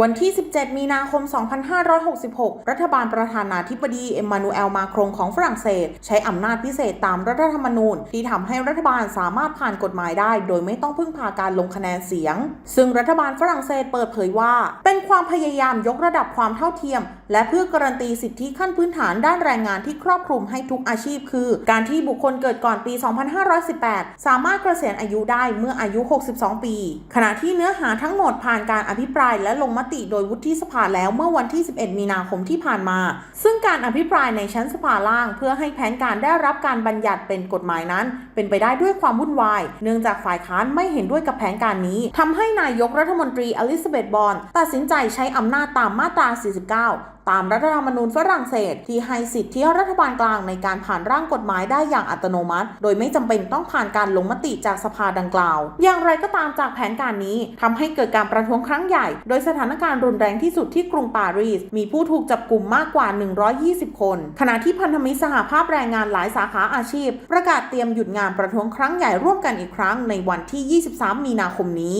วันที่ 17 มีนาคม 2566 รัฐบาลประธานาธิบดีเอ็มมานูเอล มาครงของฝรั่งเศส ใช้อำนาจพิเศษตามรัฐธรรมนูญ ที่ทำให้รัฐบาลสามารถผ่านกฎหมายได้ โดยไม่ต้องพึ่งพาการลงคะแนนเสียง ซึ่งรัฐบาลฝรั่งเศสเปิดเผยว่า เป็นความพยายามยกระดับความเท่าเทียม และเพื่อการันตีสิทธิขั้นพื้นฐานด้านแรงงานที่ครอบคลุมให้ทุกอาชีพ คือ การที่บุคคลเกิดก่อนปี 2518 สามารถเกษียณอายุได้เมื่ออายุ 62 ปี ขณะที่เนื้อหาทั้งหมดผ่านการอภิปรายและลงมติโดยวุฒิสภาแล้วเมื่อวันที่ 11 มีนาคมที่ผ่านมา ซึ่งการอภิปรายในชั้นสภาล่าง เพื่อให้แผนการได้รับการบัญญัติเป็นกฎหมายนั้น เป็นไปได้ด้วยความวุ่นวาย เนื่องจากฝ่ายค้านไม่เห็นด้วยกับแผนการนี้ทำให้นายกรัฐมนตรีอลิซาเบธบอนตัดสินใจใช้อำนาจตามมาตรา 49ตามรัฐธรรมนูญฝรั่งเศส ที่ให้สิทธิรัฐบาลกลางในการผ่านร่างกฎหมายได้อย่างอัตโนมัติ โดยไม่จำเป็นต้องผ่านการลงมติจากสภาดังกล่าว อย่างไรก็ตามจากแผนการนี้ทำให้เกิดการประท้วงครั้งใหญ่ โดยสถานการณ์รุนแรงที่สุดที่กรุงปารีส มีผู้ถูกจับกลุ่มมากกว่า120 คน ขณะที่พันธมิตรสหภาพแรงงานหลายสาขาอาชีพ ประกาศเตรียมหยุดงานประท้วงครั้งใหญ่ร่วมกันอีกครั้งในวันที่ 23 มีนาคมนี้